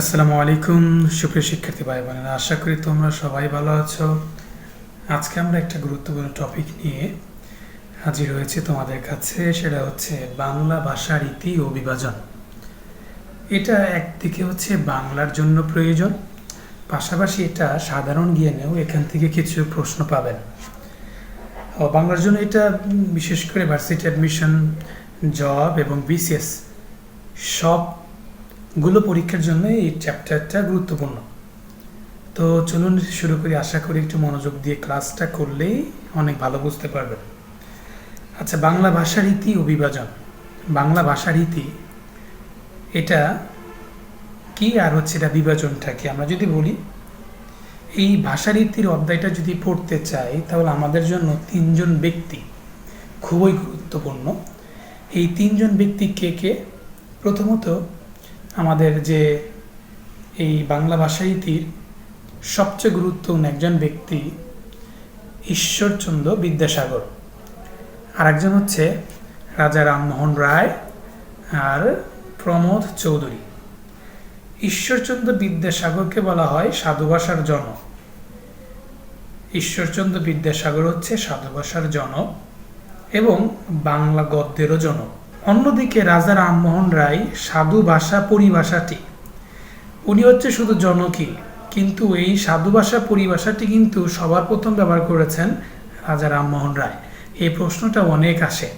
আসসালামু আলাইকুম, সুপ্রিয় শিক্ষার্থী ভাই বোনেরা আশা করি তোমরা সবাই ভালো আছো। আজকে আমরা একটা গুরুত্বপূর্ণ টপিক নিয়ে হাজির হয়েছি তোমাদের কাছে, সেটা হচ্ছে বাংলা ভাষা রীতি ও বিভাজন। এটা একদিকে হচ্ছে বাংলার জন্য প্রয়োজন, পাশাপাশি এটা সাধারণ জ্ঞানেও এখান থেকে কিছু প্রশ্ন পাবেন। বাংলার জন্য এটা বিশেষ করে ভার্সিটি অ্যাডমিশন, জব এবং বিসিএস সবগুলো পরীক্ষার জন্য এই চ্যাপ্টারটা গুরুত্বপূর্ণ। তো চলুন শুরু করি। আশা করি একটু মনোযোগ দিয়ে ক্লাসটা করলেই অনেক ভালো বুঝতে পারবেন। আচ্ছা বাংলা ভাষা রীতি ও বিভাজন বাংলা ভাষা রীতি, এটা কি আর হচ্ছে এটা বিভাজনটা কি? আমরা যদি বলি, এই ভাষারীতির অধ্যায়টা যদি পড়তে চাই, তাহলে আমাদের জন্য তিনজন ব্যক্তি খুবই গুরুত্বপূর্ণ। এই তিনজন ব্যক্তি কে কে? প্রথমত আমাদের যে এই বাংলা ভাষারীতির সবচেয়ে গুরুত্বপূর্ণ একজন ব্যক্তি ঈশ্বরচন্দ্র বিদ্যাসাগর। আর একজন হচ্ছে রাজা রামমোহন রায় আর প্রমোদ চৌধুরী। ঈশ্বরচন্দ্র বিদ্যাসাগরকে বলা হয় সাধু ভাষার জনক। ঈশ্বরচন্দ্র বিদ্যাসাগর হচ্ছে সাধু ভাষার জনক এবং বাংলা গদ্যেরও জনক। অন্যদিকে রাজা রামমোহন রায় সাধু ভাষা পরিভাষাটি। উনি হচ্ছে শুধু জনকই কিন্তু এই সাধু ভাষা পরিভাষাটি কিন্তু সবার প্রথম ব্যবহার করেছেন রাজা রামমোহন রায়। এই প্রশ্নটা অনেক আসে।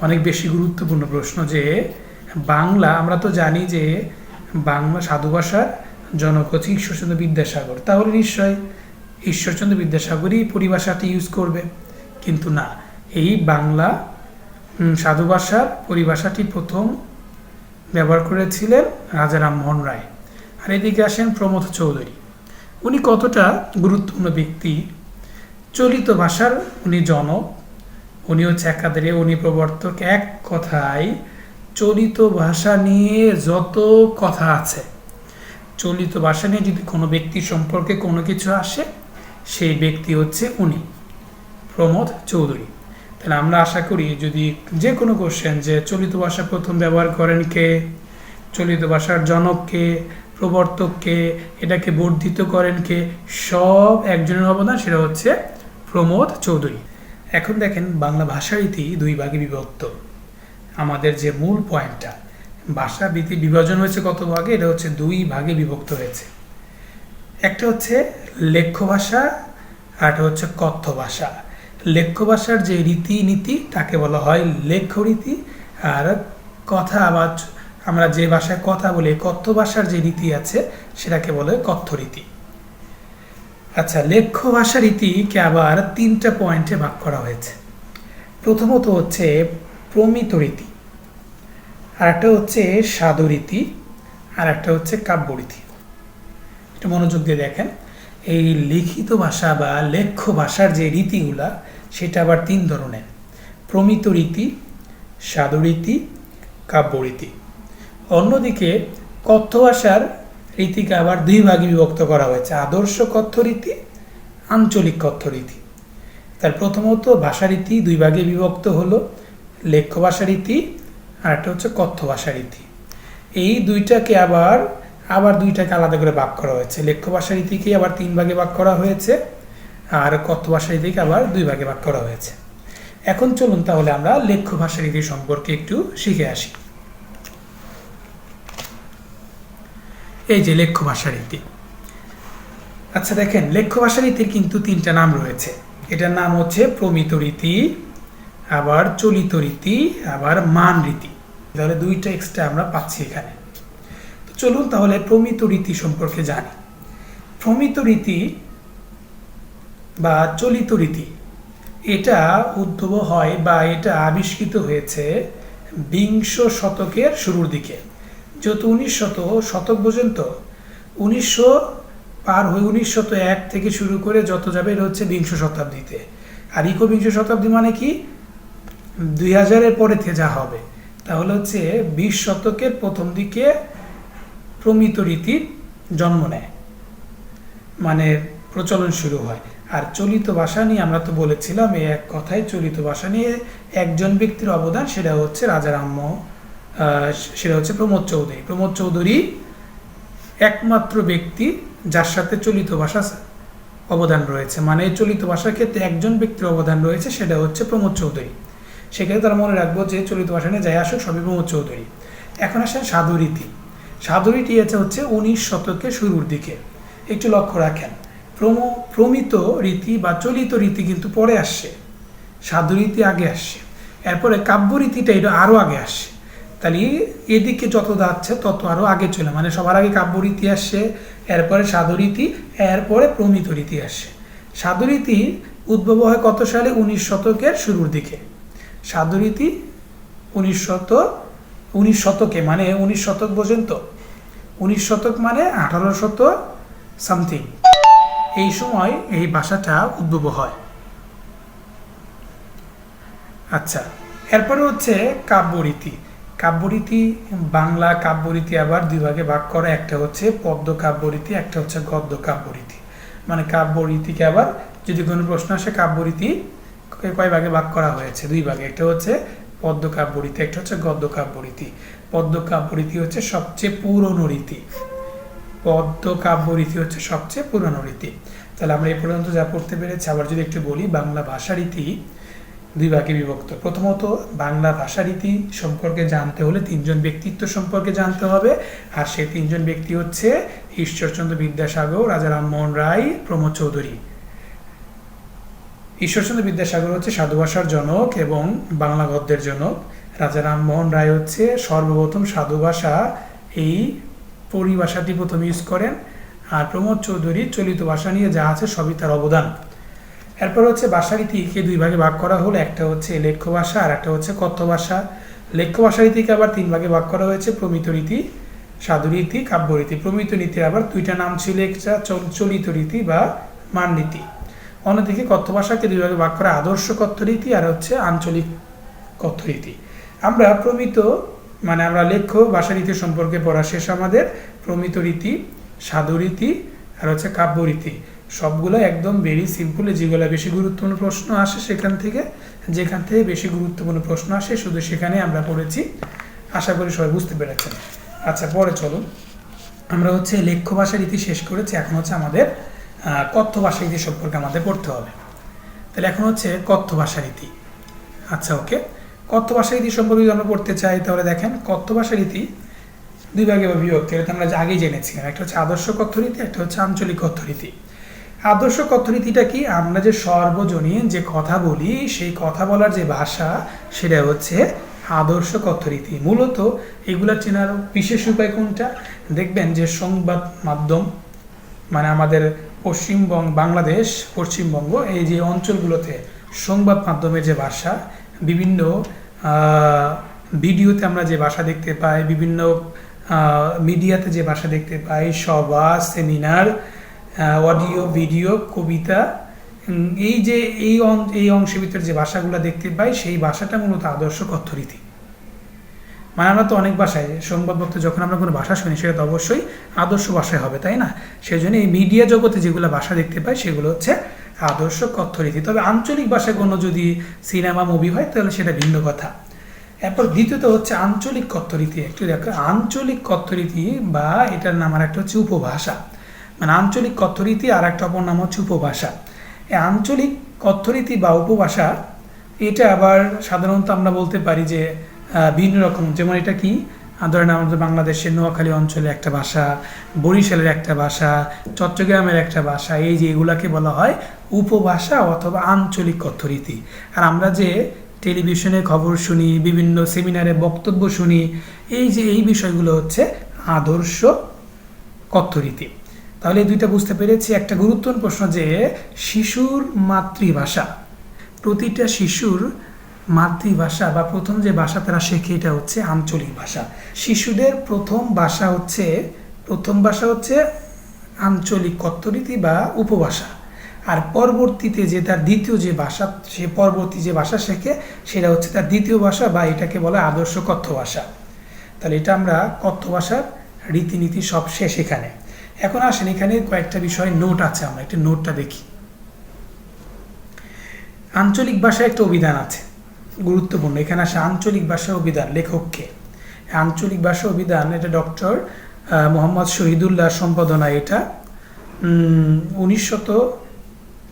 অনেক বেশি গুরুত্বপূর্ণ প্রশ্ন যে, বাংলা, আমরা তো জানি যে বাংলা সাধু ভাষার জনক হচ্ছে ঈশ্বরচন্দ্র বিদ্যাসাগর। তাহলে নিশ্চয় ঈশ্বরচন্দ্র বিদ্যাসাগরই পরিভাষাটি ইউজ করবে। কিন্তু না, এই বাংলা সাধু ভাষার পরিভাষাটি প্রথম ব্যবহার করেছিলেন রাজা রামমোহন রায়। আর এদিকে আসেন প্রমোদ চৌধুরী। উনি কতটা গুরুত্বপূর্ণ ব্যক্তি, চলিত ভাষার উনি জনক, উনি হচ্ছে একাধারে উনি প্রবর্তক এক কথায়, চলিত ভাষা নিয়ে যত কথা আছে, চলিত ভাষা নিয়ে যদি কোনো ব্যক্তি সম্পর্কে কোনো কিছু আসে, সেই ব্যক্তি হচ্ছে উনি, প্রমোদ চৌধুরী। তাহলে আমরা আশা করি যদি যে কোনো কোশ্চেন যে চলিত ভাষা প্রথম ব্যবহার করেন কে, চলিত ভাষার জনককে প্রবর্তককে এটাকে বর্ধিত করেন কে, সব একজনের অবদান সেটা হচ্ছে প্রমোদ চৌধুরী। এখন দেখেন বাংলা ভাষারীতি দুই ভাগে বিভক্ত। আমাদের যে মূল পয়েন্টটা, ভাষা বিধি বিভাজন হয়েছে কত ভাগে? এটা হচ্ছে দুই ভাগে বিভক্ত হয়েছে। একটা হচ্ছে লেখ্য ভাষা, আর একটা হচ্ছে কথ্য ভাষা। লেখ্য ভাষার যে রীতিনীতি, তাকে বলা হয় লেখ্য রীতি আর কথা আবার আমরা যে ভাষায় কথা বলি কথ্য ভাষার যে রীতি আছে, সেটাকে বলে কথ্য রীতি আচ্ছা লেখ্য ভাষা রীতিকে আবার তিনটা পয়েন্টে ভাগ করা হয়েছে। প্রথমত হচ্ছে প্রমিত রীতি আর একটা হচ্ছে সাধু রীতি আর একটা হচ্ছে কাব্য রীতি। একটু মনোযোগ দিয়ে দেখেন। এই লিখিত ভাষা বা লেখ্য ভাষার যে রীতিগুলা সেটা আবার তিন ধরনের। প্রমিত রীতি, সাধু রীতি, কাব্য রীতি। অন্যদিকে কথ্য ভাষার রীতিকে আবার দুই ভাগে বিভক্ত করা হয়েছে, আদর্শ কথ্য রীতি, আঞ্চলিক কথ্য রীতি। তার প্রথমত ভাষা রীতি দুই ভাগে বিভক্ত হলো, লেখ্য ভাষা রীতি আর একটা হচ্ছে কথ্য ভাষা রীতি। এই দুইটাকে আবার আবার দুইটাকে আলাদা করে ভাগ করা হয়েছে। লেখ্য ভাষা রীতিকে আবার তিন ভাগে ভাগ করা হয়েছে। আর কথ্য ভাষা রীতিকে আবার দুই ভাগে ভাগ করা হয়েছে। এখন চলুন তাহলে আমরা লেখ্য ভাষা রীতি সম্পর্কে একটু শিখে আসি। এই যে লেখ্য ভাষা রীতি। আচ্ছা দেখেন, লেখ্য ভাষা রীতির কিন্তু তিনটা নাম রয়েছে। এটার নাম হচ্ছে প্রমিত রীতি, আবার চলিত রীতি, আবার মান রীতি। তাহলে দুইটা এক্সট্রা আমরা পাচ্ছি এখানে। চলুন তাহলে প্রমিত রীতি সম্পর্কে জানি। প্রমিত রীতি বা চলিত রীতি। এটা উদ্ভব হয় বা এটা আবিষ্কৃত হয়েছে বিংশ শতকের শুরুর দিকে। যেহেতু উনিশ শত, শতক পর্যন্ত, উনিশশো পার হয়ে উনিশ শত এক থেকে শুরু করে যত যাবে, এটা হচ্ছে বিংশ শতাব্দীতে। আর ইকোবিংশ শতাব্দী মানে কি? দুই হাজারের পরে থেকে যা হবে। তাহলে হচ্ছে বিশ শতকের প্রথম দিকে প্রমিত রীতির জন্ম নেয়। মানে প্রচলন শুরু হয়। আর চলিত ভাষা নিয়ে আমরা তো বলেছিলাম, এই এক কথায় চলিত ভাষা নিয়ে একজন ব্যক্তির অবদান সেটা হচ্ছে রাজা রাম্য সেটা হচ্ছে প্রমোদ চৌধুরী। প্রমোদ চৌধুরী একমাত্র ব্যক্তি যার সাথে চলিত ভাষা অবদান রয়েছে। মানে চলিত ভাষার ক্ষেত্রে একজন ব্যক্তির অবদান রয়েছে, সেটা হচ্ছে প্রমোদ চৌধুরী। সেক্ষেত্রে তারা মনে রাখব যে চলিত ভাষা নিয়ে যাই আসুক, সবই প্রমোদ চৌধুরী। এখন আসেন সাধুরীতি। সাধুরীতি আছে হচ্ছে উনিশ শতকের শুরুর দিকে। একটু লক্ষ্য রাখেন প্রম, প্রমিত রীতি বা চলিত রীতি কিন্তু পরে আসছে সাধুরীতি আগে আসছে এরপরে কাব্যরীতিটা এটা আরও আগে আসছে তাহলে এদিকে যত যাচ্ছে তত আরও আগে চলে। মানে সবার আগে কাব্যরীতি আসছে এরপরে সাধুরীতি এরপরে প্রমিত রীতি আসছে সাধুরীতি উদ্ভব হয় কত সালে? উনিশ শতকের শুরুর দিকে। সাধুরীতি উনিশ শত, উনিশ শতকে মানে উনিশ শতক পর্যন্ত। উনিশ শতক মানে আঠারো শত সামথিং এই সময় এই ভাষাটা উদ্ভব হয়। আচ্ছা এরপরে হচ্ছে কাব্যরীতি। কাব্যরীতি, বাংলা কাব্যরীতি আবার দুই ভাগে ভাগ করা, একটা হচ্ছে পদ্য কাব্যরীতি, একটা হচ্ছে গদ্য কাব্যরীতি। মানে কাব্যরীতিকে আবার যদি কোনো প্রশ্ন আসে, কাব্যরীতি কয় ভাগে ভাগ করা হয়েছে? দুই ভাগে, একটা হচ্ছে পদ্য কাব্যরীতি, একটা হচ্ছে গদ্য কাব্যরীতি। পদ্য কাব্যরীতি হচ্ছে সবচেয়ে পুরনো রীতি। পদ্য কাব্যরীতি হচ্ছে সবচেয়ে পুরনো রীতি। তাহলে আমরা এই পর্যন্ত যা পড়তে পেরেছি, আবার যদি একটু বলি বাংলা ভাষারীতি দুই ভাগে বিভক্ত। প্রথমত, বাংলা ভাষারীতি সম্পর্কে জানতে হলে তিনজন ব্যক্তিত্ব সম্পর্কে জানতে হবে, আর সেই তিনজন ব্যক্তি হচ্ছে ঈশ্বরচন্দ্র বিদ্যাসাগর, রাজা রামমোহন রায়, প্রমোদ চৌধুরী। ঈশ্বরচন্দ্র বিদ্যাসাগর হচ্ছে সাধু ভাষার জনক এবং বাংলা গদ্যের জনক। রাজা রামমোহন রায় হচ্ছে সর্বপ্রথম সাধু ভাষা এই পরিভাষাটি প্রথম ইউজ করেন আর প্রমোদ চৌধুরী চলিত ভাষা নিয়ে যা আছে সবই তার অবদান। এরপর হচ্ছে ভাষারীতিকে দুই ভাগে ভাগ করা হলো, একটা হচ্ছে লেখ্য ভাষা আর একটা হচ্ছে কথ্য ভাষা লেখ্য ভাষারীতিকে আবার তিন ভাগে ভাগ করা হয়েছে, প্রমিত রীতি সাধুরীতি কাব্যরীতি প্রমিত নীতির আবার দুইটা নাম ছিল, একটা চলিত রীতি বা মাননীতি অন্যদিকে কথ্য ভাষাকে দুই ভাগে ভাগ করা আদর্শ কথ্য রীতি আর হচ্ছে আঞ্চলিক কথ্য রীতি। আমরা প্রমিত মানে আমরা লেখ্য ভাষারীতি সম্পর্কে পড়া শেষ আমাদের, প্রমিত রীতি সাধুরীতি আর হচ্ছে কাব্যরীতি সবগুলো একদম ভেরি সিম্পল যেগুলো বেশি গুরুত্বপূর্ণ প্রশ্ন আসে সেখান থেকে, যেখান থেকে বেশি গুরুত্বপূর্ণ প্রশ্ন আসে, শুধু সেখানে আমরা পড়েছি। আশা করি সবাই বুঝতে পেরেছেন। আচ্ছা পরে চলুন। আমরা হচ্ছে লেখ্য ভাষা রীতি শেষ করেছি, এখন হচ্ছে আমাদের কথ্য ভাষা রীতি সম্পর্কে আমাদের পড়তে হবে। তাহলে এখন হচ্ছে কথ্য ভাষা রীতি। আচ্ছা ওকে। কথ্য ভাষা রীতি সম্পর্কে যদি আমরা পড়তে চাই, তাহলে দেখেন কথ্য ভাষা রীতি দুই ভাগে বা বিভক্তি। এটা আমরা আগেই জেনেছিলাম। একটা হচ্ছে আদর্শ কথ্য রীতি একটা হচ্ছে আঞ্চলিক কথ্য রীতি আদর্শ কথ্যরীতিটা কি? আমরা যে সর্বজনীন যে কথা বলি, সেই কথা বলার যে ভাষা, সেটা হচ্ছে আদর্শ কথ্যরীতি মূলত এগুলা চেনার বিশেষ উপায় কোনটা? দেখবেন যে সংবাদ মাধ্যম মানে আমাদের পশ্চিমবঙ্গ, বাংলাদেশ, পশ্চিমবঙ্গ, এই যে অঞ্চলগুলোতে সংবাদ মাধ্যমের যে ভাষা বিভিন্ন ভিডিওতে আমরা যে ভাষা দেখতে পাই, বিভিন্ন মিডিয়াতে যে ভাষা দেখতে পাই, সভা, সেমিনার অডিও, ভিডিও, কবিতা এই যে, এই এই অংশের ভিতরে যে ভাষাগুলো দেখতে পাই, সেই ভাষাটা মূলত আদর্শ কথ্যরীতি। মানে আমরা তো অনেক ভাষায় সংবাদপত্র, যখন আমরা কোনো ভাষা শুনি, সেটা তো অবশ্যই আদর্শ ভাষায় হবে, তাই না? সেই জন্য এই মিডিয়া জগতে যেগুলো ভাষা দেখতে পাই, সেগুলো হচ্ছে আদর্শ কথ্যরীতি। তবে আঞ্চলিক ভাষায় কোনো যদি সিনেমা, মুভি হয়, তাহলে সেটা ভিন্ন কথা। এরপর দ্বিতীয়ত হচ্ছে আঞ্চলিক কথ্যরীতি একটু দেখো। আঞ্চলিক কথ্যরীতি বা এটার নাম আর একটা হচ্ছে উপভাষা। মানে আঞ্চলিক কথ্যরীতি আর একটা অপর নাম হচ্ছে উপভাষা। এই আঞ্চলিক কথ্যরীতি বা উপভাষা, এটা আবার সাধারণত আমরা বলতে পারি যে ভিন্ন রকম। যেমন এটা কি? ধরেন আমাদের বাংলাদেশের নোয়াখালী অঞ্চলে একটা ভাষা বরিশালের একটা ভাষা চট্টগ্রামের একটা ভাষা এই যে এগুলাকে বলা হয় উপভাষা অথবা আঞ্চলিক কথ্যরীতি আর আমরা যে টেলিভিশনে খবর শুনি, বিভিন্ন সেমিনারে বক্তব্য শুনি, এই যে এই বিষয়গুলো হচ্ছে আদর্শ কথ্যরীতি তাহলে দুইটা বুঝতে পেরেছি। একটা গুরুত্বপূর্ণ প্রশ্ন যে শিশুর মাতৃভাষা, প্রতিটা শিশুর মাতৃভাষা বা প্রথম যে ভাষা তারা শেখে এটা হচ্ছে আঞ্চলিক ভাষা। শিশুদের প্রথম ভাষা হচ্ছে, প্রথম ভাষা হচ্ছে আঞ্চলিক কথ্যরীতি বা উপভাষা। আর পরবর্তীতে যে তার দ্বিতীয় যে ভাষা, সে পরবর্তী যে ভাষা শেখে, সেটা হচ্ছে তার দ্বিতীয় ভাষা বা এটাকে বলে আদর্শ কথ্য ভাষা তাহলে এটা আমরা কথ্য ভাষার রীতিনীতি সব শেষ এখানে। এখন আসেন এখানে কয়েকটা বিষয় নোট আছে আমরা, একটা নোটটা দেখি। আঞ্চলিক ভাষায় একটা অভিধান আছে, গুরুত্বপূর্ণ। এখানে আসে আঞ্চলিক ভাষা অভিধান, লেখককে। আঞ্চলিক ভাষা অভিধান, এটা ডক্টর মোহাম্মদ শহীদুল্লাহ সম্পাদনা এটা। উনিশশত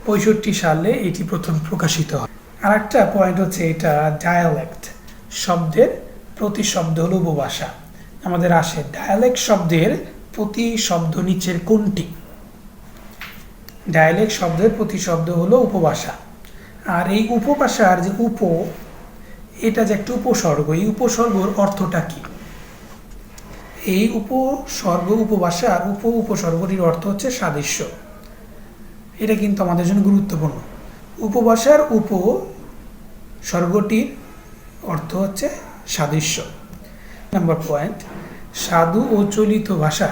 পঁয়ষট্টি সালে এটি প্রথম প্রকাশিত হয়। আর একটা পয়েন্ট হচ্ছে এটা ডায়ালেক্ট শব্দের প্রতি শব্দ হলো উপভাষা। আমাদের আসে ডায়ালেক্ট শব্দের প্রতি শব্দ নিচের কোনটি? ডায়ালেক্ট শব্দের প্রতি শব্দ হলো উপভাষা। আর এই উপভাষার যে উপ এটা যে একটা উপসর্গ, এই উপসর্গর অর্থটা কি? এই উপসর্গ উপভাষার উপ উপসর্গটির অর্থ হচ্ছে সাদৃশ্য। এটা কিন্তু আমাদের জন্য গুরুত্বপূর্ণ। উপভাষার উপ স্বর্গটির অর্থ হচ্ছে সাদৃশ্য। নাম্বার পয়েন্ট সাধু ও চলিত ভাষা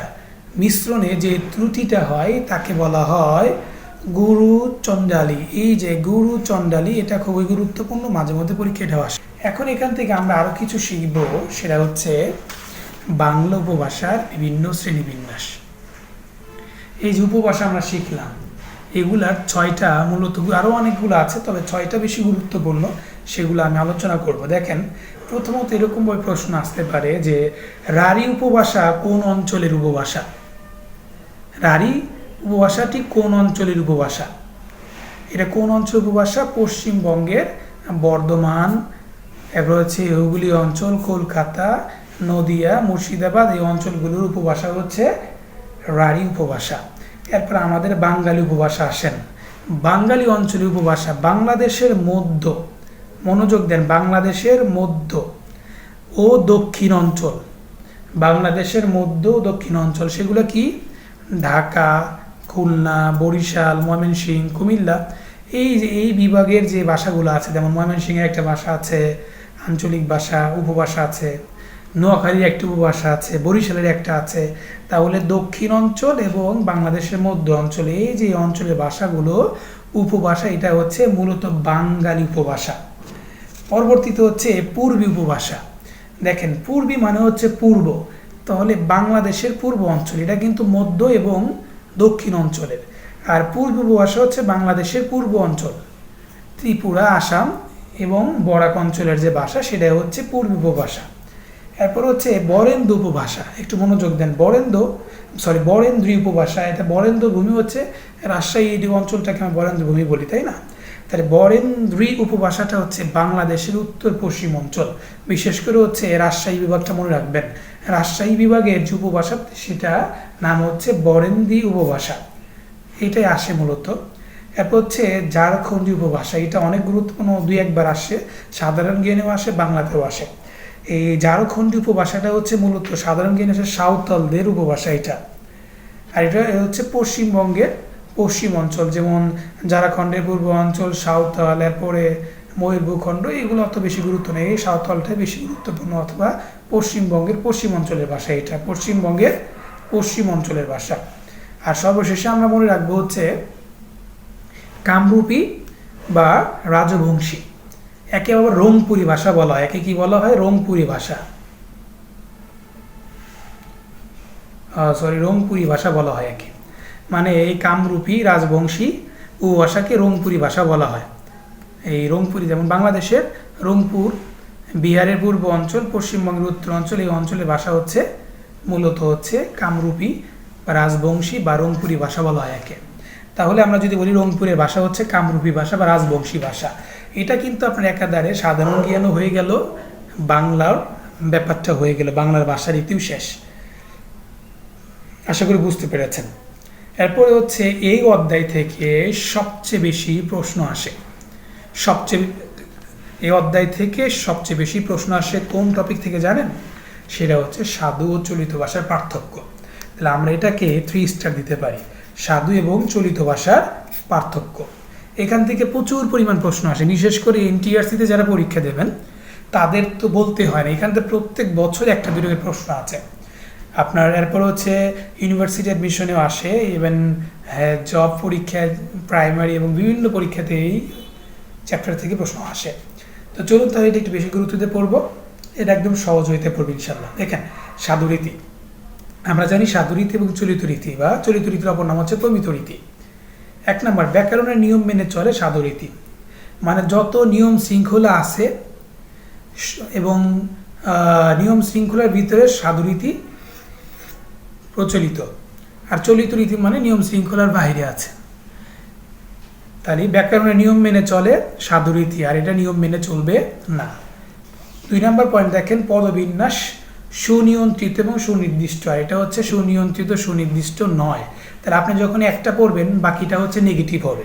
মিশ্রণে যে ত্রুটিটা হয়, তাকে বলা হয় গুরু চণ্ডালী। এই যে গুরু চণ্ডালী, এটা খুবই গুরুত্বপূর্ণ। মাঝে মধ্যে পরীক্ষা এটা আসে। এখন এখান থেকে আমরা আরও কিছু শিখব। সেটা হচ্ছে বাংলা উপভাষার বিভিন্ন শ্রেণীবিন্যাস। এই যে উপভাষা আমরা শিখলাম, এগুলার ছয়টা মূলত আরও অনেকগুলো আছে, তবে ছয়টা বেশি গুরুত্বপূর্ণ, সেগুলো আমি আলোচনা করব। দেখেন, প্রথমত এরকমভাবে প্রশ্ন আসতে পারে যে, রাঢ়ী উপভাষা কোন অঞ্চলের উপভাষা? রাঢ়ী উপভাষাটি কোন অঞ্চলের উপভাষা? এটা কোন অঞ্চল উপভাষা? পশ্চিমবঙ্গের বর্ধমান, এরপর হচ্ছে হুগলি অঞ্চল, কলকাতা, নদিয়া, মুর্শিদাবাদ, এই অঞ্চলগুলোর উপভাষা হচ্ছে রাঢ়ী উপভাষা। এরপর আমাদের বাঙালি উপভাষা আসেন। বাঙালি অঞ্চলের উপভাষা, বাংলাদেশের মধ্য। মনোযোগ দেন, বাংলাদেশের মধ্য ও দক্ষিণ অঞ্চল। বাংলাদেশের মধ্য ও দক্ষিণ অঞ্চল, সেগুলো কি? ঢাকা খুলনা, বরিশাল, ময়মনসিংহ, কুমিল্লা, এই যে, এই বিভাগের যে ভাষাগুলো আছে, যেমন ময়মনসিংহের একটা ভাষা আছে, আঞ্চলিক ভাষা, উপভাষা আছে, নোয়াখালীর একটা উপভাষা আছে, বরিশালের একটা আছে, তাহলে দক্ষিণ অঞ্চল এবং বাংলাদেশের মধ্য অঞ্চলে, এই যে অঞ্চলের ভাষাগুলো, উপভাষা, এটা হচ্ছে মূলত বাঙালি উপভাষা। পরবর্তীতে হচ্ছে পূর্বী উপভাষা। দেখেন, পূর্বী মানে হচ্ছে পূর্ব, তাহলে বাংলাদেশের পূর্ব অঞ্চল, এটা কিন্তু মধ্য এবং দক্ষিণ অঞ্চলের। আর পূর্ব উপভাষা হচ্ছে বাংলাদেশের পূর্ব অঞ্চল। ত্রিপুরা, আসাম এবং বরাক অঞ্চলের যে ভাষা, সেটা হচ্ছে পূর্ব উপভাষা। এরপর হচ্ছে বরেন্দ্র উপভাষা। একটু মনোযোগ দেন। বরেন্দ্র সরি বরেন্দ্রী উপভাষা। এটা বরেন্দ্র ভূমি হচ্ছে রাজশাহী এই অঞ্চলটাকে আমরা বরেন্দ্র ভূমি বলি, তাই না? তাহলে বরেন্দ্রী উপভাষাটা হচ্ছে বাংলাদেশের উত্তর পশ্চিম অঞ্চল। বিশেষ করে হচ্ছে রাজশাহী বিভাগটা মনে রাখবেন। রাজশাহী বিভাগের যে উপভাষা, সেটা নাম হচ্ছে বরেন্দ্রী উপভাষা। এটাই আসে মূলত। এরপর হচ্ছে ঝাড়খণ্ডী উপভাষা। এটা অনেক গুরুত্বপূর্ণ, দুই একবার আসে। সাধারণ জ্ঞানেও আসে, বাংলাতেও আসে। এই ঝাড়খণ্ডী উপভাষাটা হচ্ছে মূলত সাধারণ জ্ঞানে আসে সাঁওতালদের উপভাষা এটা। আর এটা হচ্ছে পশ্চিমবঙ্গের পশ্চিম অঞ্চল, যেমন ঝাড়খণ্ডের পূর্ব অঞ্চল, সাঁওতাল, এরপরে ময়ূর ভূখণ্ড এগুলো অত বেশি গুরুত্ব নেই। এই সাঁওতালটাই বেশি গুরুত্বপূর্ণ অথবা পশ্চিমবঙ্গের পশ্চিম অঞ্চলের ভাষা এটা, পশ্চিমবঙ্গের পশ্চিম অঞ্চলের ভাষা। আর সর্বশেষে আমরা মনে রাখব হচ্ছে কামরূপী বা রাজবংশী। একে আবার রংপুরি ভাষা বলা হয়। একে কি বলা হয়? রংপুরি ভাষা। সরি রংপুরি ভাষা বলা হয় একে। মানে এই কামরূপী, রাজবংশী উপভাষাকে রংপুরি ভাষা বলা হয়। এই রংপুরি যেমন বাংলাদেশের রংপুর বিহারের পূর্ব অঞ্চল, পশ্চিমবঙ্গের উত্তর অঞ্চল, এই অঞ্চলের ভাষা হচ্ছে, মূলত হচ্ছে কামরূপী রাজবংশী বা রংপুরি ভাষা বলা হয় একে। তাহলে আমরা যদি বলি রংপুরের ভাষা হচ্ছে কামরূপী ভাষা বা রাজবংশী ভাষা। এটা কিন্তু আপনার একাধারে সাধারণ জ্ঞানও হয়ে গেল, বাংলার ব্যাপারটা হয়ে গেল, বাংলার ভাষার ইতিও শেষ। আশা করি বুঝতে পেরেছেন। এরপরে হচ্ছে এই অধ্যায় থেকে সবচেয়ে বেশি প্রশ্ন আসে। সবচেয়ে এই অধ্যায় থেকে সবচেয়ে বেশি প্রশ্ন আসে কোন টপিক থেকে জানেন? সেটা হচ্ছে সাধু ও চলিত ভাষার পার্থক্য। তাহলে আমরা এটাকে থ্রি স্টার দিতে পারি। সাধু এবং চলিত ভাষার পার্থক্য। এখান থেকে প্রচুর পরিমাণ প্রশ্ন আসে। বিশেষ করে এনটিআরসিতে যারা পরীক্ষা দেবেন, তাদের তো বলতে হয় না। এখান থেকে প্রত্যেক বছর একটা দুটো প্রশ্ন আছে। আপনার এরপর হচ্ছে ইউনিভার্সিটি অ্যাডমিশনেও আসে। ইভেন হ্যাঁ জব পরীক্ষায় প্রাইমারি এবং বিভিন্ন পরীক্ষাতে এই চ্যাপ্টার থেকে প্রশ্ন আসে। তো চলুন তাহলে এটা একটু বেশি গুরুত্ব দিয়ে পড়ব। এটা একদম সহজ হইতে পড়বে ইনশাল্লাহ দেখেন সাধুরীতি আমরা জানি সাধুরীতি এবং চলিত রীতি, বা চলিত রীতির অপর নাম হচ্ছে প্রমিত রীতি। এক নম্বর, ব্যাকরণের নিয়ম মেনে চলে সাধুরীতি মানে যত নিয়ম শৃঙ্খলা আছে, এবং নিয়ম শৃঙ্খলার ভিতরে সাধুরীতি প্রচলিত। আর চলিত রীতি মানে নিয়ম শৃঙ্খলার বাইরে আছে। তাহলে ব্যাকরণের নিয়ম মেনে চলে সাধুরীতি, আর এটা নিয়ম মেনে চলবে না। দুই নম্বর পয়েন্ট দেখেন, পদবিন্যাস সুনিয়ন্ত্রিত এবং সুনির্দিষ্ট, আর এটা হচ্ছে সুনিয়ন্ত্রিত, সুনির্দিষ্ট নয়। তাহলে আপনি যখন একটা পড়বেন, বাকিটা হচ্ছে নেগেটিভ হবে।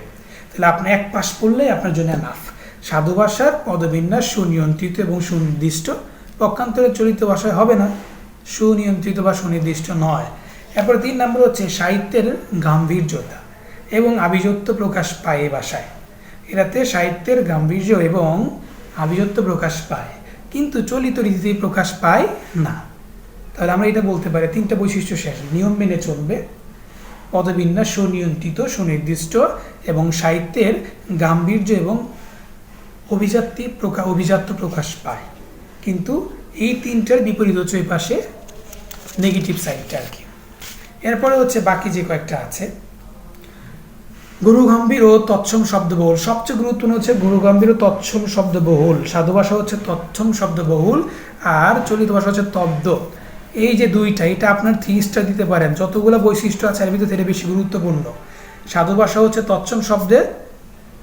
তাহলে আপনি এক পাশ পড়লেই আপনার জন্য নাফ সাধু ভাষার পদবিন্যাস সুনিয়ন্ত্রিত এবং সুনির্দিষ্ট পক্ষান্তরে চলিত ভাষায় হবে না। সুনিয়ন্ত্রিত বা সুনির্দিষ্ট নয়। এরপরে তিন নম্বর হচ্ছে সাহিত্যের গাম্ভীর্যতা। এবং আভিজাত্য প্রকাশ পায় এই ভাষায়। এরাতে সাহিত্যের গাম্ভীর্য এবং আভিজাত্য প্রকাশ পায়। কিন্তু চলিত রীতিতে প্রকাশ পায় না। তাহলে আমরা এটা বলতে পারি, তিনটা বৈশিষ্ট্য শেষ। নিয়ম মেনে চলবে, পদবিন্যাস সুনিয়ন্ত্রিত সুনির্দিষ্ট এবং সাহিত্যের গাম্ভীর্য এবং অভিজাত্যি প্রকাশ অভিজাত্য প্রকাশ পায়। কিন্তু এই তিনটার বিপরীত হচ্ছে পাশে নেগেটিভ সাইডটা আর কি। এরপরে হচ্ছে বাকি যে কয়েকটা আছে গুরুগম্ভীর ও তৎসম শব্দবহুল। সবচেয়ে গুরুত্বপূর্ণ হচ্ছে গুরু গম্ভীর ও তৎসম শব্দবহুল। সাধু ভাষা হচ্ছে তৎসম শব্দবহুল আর চলিত ভাষা হচ্ছে তব্দ। এই যে দুইটা, এটা আপনার থ্রি স্টার দিতে পারেন। যতগুলো বৈশিষ্ট্য আছে এর ভিতরে বেশি গুরুত্বপূর্ণ। সাধু ভাষা হচ্ছে তৎসম শব্দের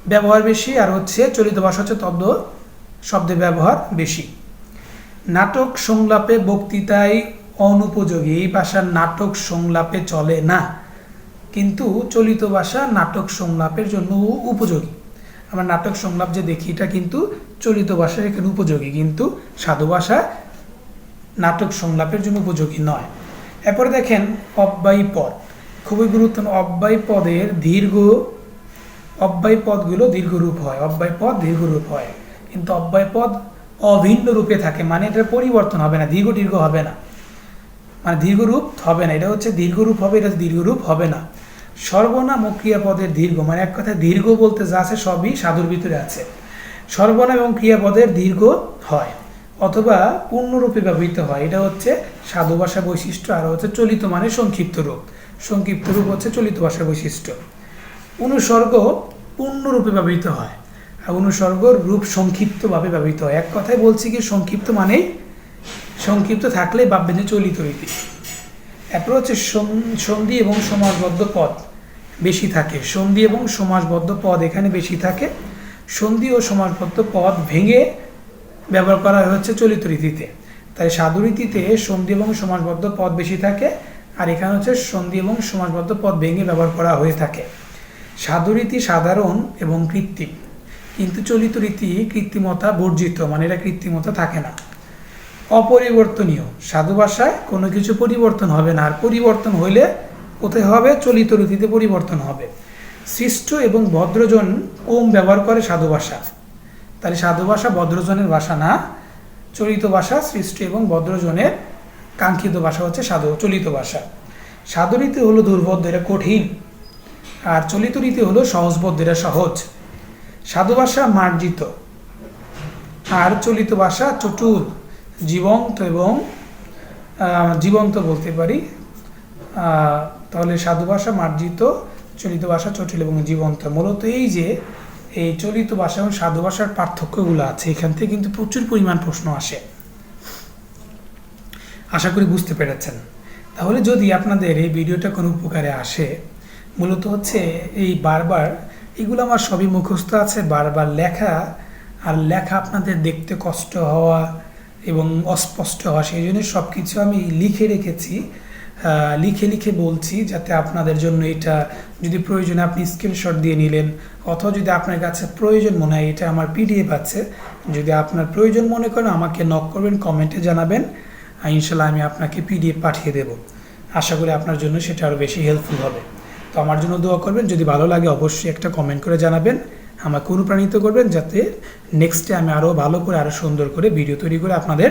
ব্যবহার বেশি আর হচ্ছে চলিত ভাষা হচ্ছে তব্দ শব্দের ব্যবহার বেশি। নাটক সংলাপে বক্তৃতায় অনুপযোগী। এই ভাষার নাটক সংলাপে চলে না। কিন্তু চলিত ভাষা নাটক সংলাপের জন্য উপযোগী। আমরা নাটক সংলাপ যে দেখি, এটা কিন্তু চলিত ভাষার এখানে উপযোগী, কিন্তু সাধু ভাষা নাটক সংলাপের জন্য উপযোগী নয়। এরপরে দেখেন, অব্যয়ী পদ। খুবই গুরুত্বপূর্ণ, অব্যয় পদের দীর্ঘ, অব্যয় পদগুলো দীর্ঘরূপ হয়, অব্যয় পদ দীর্ঘরূপ হয়। কিন্তু অব্যয় পদ অভিন্ন রূপে থাকে মানে এটা পরিবর্তন হবে না, দীর্ঘ দীর্ঘ হবে না। মানে দীর্ঘরূপ হবে না, এটা হচ্ছে দীর্ঘরূপ হবে, এটা দীর্ঘরূপ হবে না। সর্বনাম ও ক্রিয়াপদের দীর্ঘ মানে এক কথায় দীর্ঘ বলতে যা আছে সবই সাধুর ভিতরে আছে। সর্বনাম এবং ক্রিয়াপদের দীর্ঘ হয়, অথবা পূর্ণরূপে ব্যবহৃত হয়। এটা হচ্ছে সাধু ভাষা বৈশিষ্ট্য, আর হচ্ছে চলিত মানে সংক্ষিপ্ত রূপ। সংক্ষিপ্ত রূপ হচ্ছে চলিত ভাষা বৈশিষ্ট্য। অনুসর্গ পূর্ণরূপে ব্যবহৃত হয়, আর অনুসর্গর রূপ সংক্ষিপ্তভাবে ব্যবহৃত হয়। এক কথায় বলছি কি, সংক্ষিপ্ত মানে সংক্ষিপ্ত থাকলে ভাববেন যে চলিত রীতি। সন- সন্ধি এবং সমাসবদ্ধ পদ বেশি থাকে। সন্ধি এবং সমাসবদ্ধ পদ এখানে বেশি থাকে। সন্ধি ও সমাসবদ্ধ পদ ভেঙে ব্যবহার করা হচ্ছে চলিত রীতিতে। তাই সাধু রীতিতে সন্ধি এবং সমাসবদ্ধ পদ বেশি থাকে আর এখানে হচ্ছে সন্ধি এবং সমাসবদ্ধ পদ ভেঙে ব্যবহার করা হয়ে থাকে। সাধু রীতি সাধারণ এবং কৃত্রিম। কিন্তু চলিত রীতি কৃত্রিমতা বর্জিত মানে এটা কৃত্রিমতা থাকে না। অপরিবর্তনীয়। সাধু ভাষায় কোনো কিছু পরিবর্তন হবে না। আর পরিবর্তন হইলে কোথায় হবে? চলিত রীতিতে পরিবর্তন হবে। সৃষ্ট এবং ভদ্রজন কম ব্যবহার করে সাধু ভাষা। তাহলে সাধু ভাষা ভদ্রজনের ভাষা না। চলিত ভাষা সৃষ্ট এবং ভদ্রজনের কাঙ্ক্ষিত ভাষা হচ্ছে সাধু, চলিত ভাষা। সাধু রীতি হলো দুর্বোধ্য কঠিন। আর চলিত রীতি হলো সহজবোধ্য সহজ। সাধু ভাষা মার্জিত। আর চলিত ভাষা চটুল জীবন্ত এবং জীবন্ত বলতে পারি। তাহলে সাধু ভাষা মার্জিত, চলিত ভাষা চটিল এবং জীবন্ত। মূলত এই যে, এই চলিত ভাষা এবং সাধু ভাষার পার্থক্যগুলো আছে, এখান থেকে কিন্তু প্রচুর পরিমাণ প্রশ্ন আসে। আশা করি বুঝতে পেরেছেন। তাহলে যদি আপনাদের এই ভিডিওটা কোনো উপকারে আসে, মূলত হচ্ছে এই বারবার, এগুলো আমার সবই মুখস্থ আছে, বারবার লেখা, আর লেখা আপনাদের দেখতে কষ্ট হওয়া এবং অস্পষ্ট হওয়া, সেই জন্য সব কিছু আমি লিখে রেখেছি। লিখে লিখে বলছি যাতে আপনাদের জন্য এটা যদি প্রয়োজনে আপনি স্ক্রিনশট দিয়ে নিলেন, অথবা যদি আপনার কাছে প্রয়োজন মনে হয়, এটা আমার পিডিএফ আছে। যদি আপনার প্রয়োজন মনে করেন, আমাকে নক করবেন কমেন্টে জানাবেন ইনশাল্লাহ আমি আপনাকে পিডিএফ পাঠিয়ে দেব। আশা করি আপনার জন্য সেটা আরও বেশি হেল্পফুল হবে। তো আমার জন্য দোয়া করবেন, যদি ভালো লাগে অবশ্যই একটা কমেন্ট করে জানাবেন। আমাকে অনুপ্রাণিত করবেন যাতে নেক্সটে আমি আরও ভালো করে আরও সুন্দর করে ভিডিও তৈরি করে আপনাদের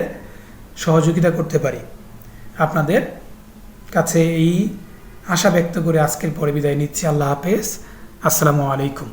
সহযোগিতা করতে পারি। আপনাদের কাছে এই আশা ব্যক্ত করে আজকের পরে বিদায় নিচ্ছি। আল্লাহ হাফেজ। আসসালামু আলাইকুম।